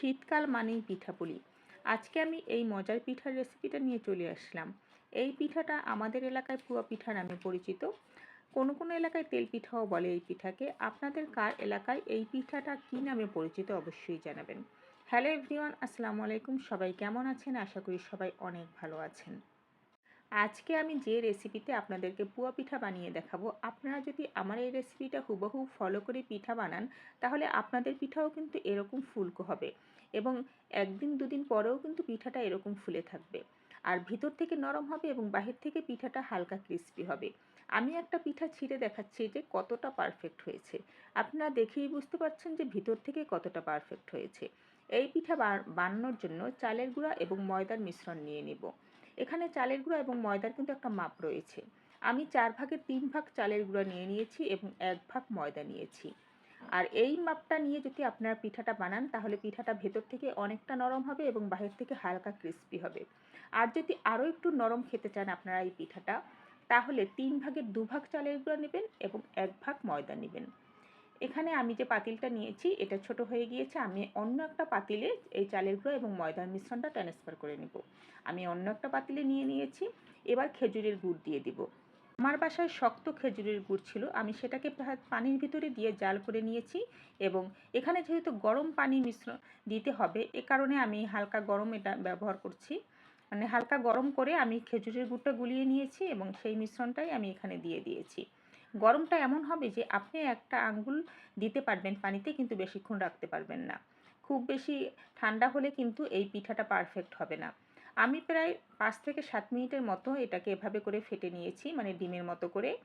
শীতকাল মানেই পিঠাপুলি। আজকে আমি এই মজার পিঠার রেসিপিটা নিয়ে চলে আসলাম। এই পিঠাটা আমাদের এলাকায় পুয়া পিঠা নামে পরিচিত। কোনো কোনো এলাকায় তেল পিঠাও বলে এই পিঠাকে। আপনাদের কার এলাকায় এই পিঠাটা কী নামে পরিচিত অবশ্যই জানাবেন। হ্যালো এভরিওয়ান আসসালামু আলাইকুম। সবাই কেমন আছেন? আশা করি সবাই অনেক ভালো আছেন। আজকে আমি যে রেসিপিতে আপনাদেরকে পুয়া পিঠা বানিয়ে দেখাবো, আপনারা যদি আমার এই রেসিপিটা হুবহু ফলো করে পিঠা বানান, তাহলে আপনাদের পিঠাও কিন্তু এরকম ফুলকো হবে এবং একদিন দুদিন পরেও কিন্তু পিঠাটা এরকম ফুলে থাকবে। আর ভিতর থেকে নরম হবে এবং বাহির থেকে পিঠাটা হালকা ক্রিস্পি হবে। আমি একটা পিঠা ছিঁড়ে দেখাচ্ছি যে কতটা পারফেক্ট হয়েছে। আপনারা দেখেই বুঝতে পারছেন যে ভিতর থেকে কতটা পারফেক্ট হয়েছে। এই পিঠা বানানোর জন্য চালের গুঁড়া এবং ময়দার মিশ্রণ নিয়ে নেব। এখানে চালের গুঁড়া এবং ময়দার কিন্তু একটা মাপ রয়েছে। আমি চার ভাগের তিন ভাগ চালের গুঁড়া নিয়ে নিয়েছি এবং এক ভাগ ময়দা নিয়েছি। আর এই মাপটা নিয়ে যদি আপনারা পিঠাটা বানান, তাহলে পিঠাটা ভেতর থেকে অনেকটা নরম হবে এবং বাহির থেকে হালকা ক্রিস্পি হবে। আর যদি আরও একটু নরম খেতে চান আপনারা এই পিঠাটা, তাহলে তিন ভাগের দু ভাগ চালের গুঁড়া নেবেন এবং এক ভাগ ময়দা নেবেন। এখানে আমি যে পাতিলটা নিয়েছি, এটা ছোট হয়ে গিয়েছে। আমি অন্য একটা পাতিলে এই চালের গুঁড়ো এবং ময়দার মিশ্রণটা ট্রান্সফার করে নেব। আমি অন্য একটা পাতিলে নিয়ে নিয়েছি। এবার খেজুরের গুড় দিয়ে দিব। আমার বাসায় শক্ত খেজুরের গুড় ছিল। আমি সেটাকে পানির ভিতরে দিয়ে জাল করে নিয়েছি এবং এখানে যেহেতু গরম পানি মিশ্র দিতে হবে, এ কারণে আমি হালকা গরম এটা ব্যবহার করছি। মানে হালকা গরম করে আমি খেজুরের গুড়টা গুলিয়ে নিয়েছি এবং সেই মিশ্রণটাই আমি এখানে দিয়ে দিয়েছি। গরমটা এমন হবে যে আপনি একটা আঙ্গুল দিতে পারবেন পানিতে কিন্তু বেশিক্ষণ রাখতে পারবেন না। খুব বেশি ঠান্ডা হলে কিন্তু এই পিঠাটা পারফেক্ট হবে না। আমি প্রায় পাঁচ থেকে সাত মিনিটের মতো এটাকে এভাবে করে ফেটে নিয়েছি মানে ডিমের মতো করে।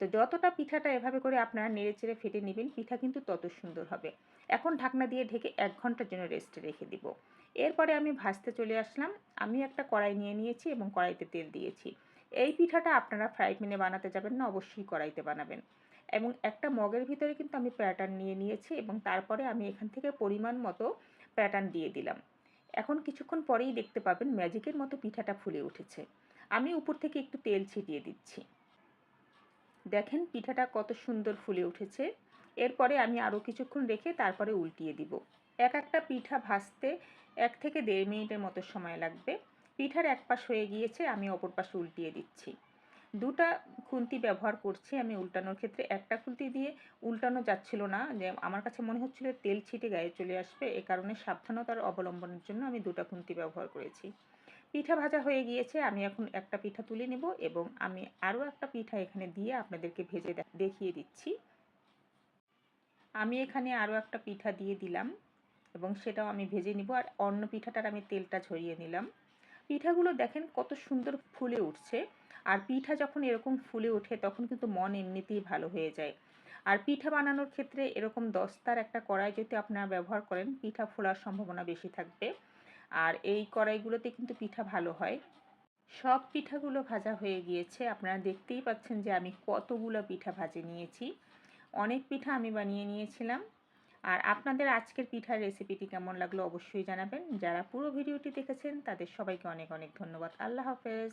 তো যতটা পিঠাটা এভাবে করে আপনারা নেড়ে চেড়ে ফেটে নেবেন, পিঠা কিন্তু তত সুন্দর হবে। এখন ঢাকনা দিয়ে ঢেকে এক ঘণ্টার জন্য রেস্টে রেখে দিব। এরপরে আমি ভাজতে চলে আসলাম। আমি একটা কড়াই নিয়ে নিয়েছি এবং কড়াইতে তেল দিয়েছি। এই পিঠাটা আপনারা ফ্রাই প্যানে বানাতে যাবেন না, অবশ্যই কড়াইতে বানাবেন। এবং একটা মগের ভিতরে কিন্তু আমি প্যাটার্ন নিয়ে নিয়েছি এবং তারপরে আমি এখান থেকে পরিমাণ মতো প্যাটার্ন দিয়ে দিলাম। এখন কিছুক্ষণ পরেই দেখতে পাবেন ম্যাজিকের মতো পিঠাটা ফুলে উঠেছে। আমি উপর থেকে একটু তেল ছিটিয়ে দিচ্ছি। দেখেন পিঠাটা কত সুন্দর ফুলে উঠেছে। এরপরে আমি আরও কিছুক্ষণ রেখে তারপরে উল্টিয়ে দিব। এক একটা পিঠা ভাজতে এক থেকে দেড় মিনিটের মতো সময় লাগবে। পিঠার এক পাশ হয়ে গিয়েছে, আমি অপর পাশে উল্টিয়ে দিচ্ছি। দুটা খুন্তি ব্যবহার করছি আমি উল্টানোর ক্ষেত্রে। একটা খুন্তি দিয়ে উল্টানো যাচ্ছিল না, যে আমার কাছে মনে হচ্ছিল তেল ছিটে গায়ে চলে আসবে, এ কারণে সাবধানতার অবলম্বনের জন্য আমি দুটা খুন্তি ব্যবহার করেছি। পিঠা ভাজা হয়ে গিয়েছে, আমি এখন একটা পিঠা তুলে নেব এবং আমি আরও একটা পিঠা এখানে দিয়ে আপনাদেরকে ভেজে দেখিয়ে দিচ্ছি। আমি এখানে আরও একটা পিঠা দিয়ে দিলাম এবং সেটাও আমি ভেজে নিব। আর অন্য পিঠাটার আমি তেলটা ঝরিয়ে নিলাম। পিঠাগুলো দেখেন কত সুন্দর ফুলে উঠছে। আর পিঠা যখন এরকম ফুলে ওঠে, তখন কিন্তু মন এমনিতেই ভালো হয়ে যায়। আর পিঠা বানানোর ক্ষেত্রে এরকম দস্তার একটা কড়াই যদি আপনারা ব্যবহার করেন, পিঠা ফোলার সম্ভাবনা বেশি থাকবে। আর এই কড়াইগুলোতে কিন্তু পিঠা ভালো হয়। সব পিঠাগুলো ভাজা হয়ে গিয়েছে। আপনারা দেখতেই পাচ্ছেন যে আমি কতগুলো পিঠা ভাজে নিয়েছি। অনেক পিঠা আমি বানিয়ে নিয়েছিলাম। আর আপনাদের আজকের পিঠার রেসিপিটি কেমন লাগল অবশ্যই জানাবেন। যারা পুরো ভিডিওটি দেখেছেন, তাদের সবাইকে অনেক অনেক ধন্যবাদ। আল্লাহ হাফেজ।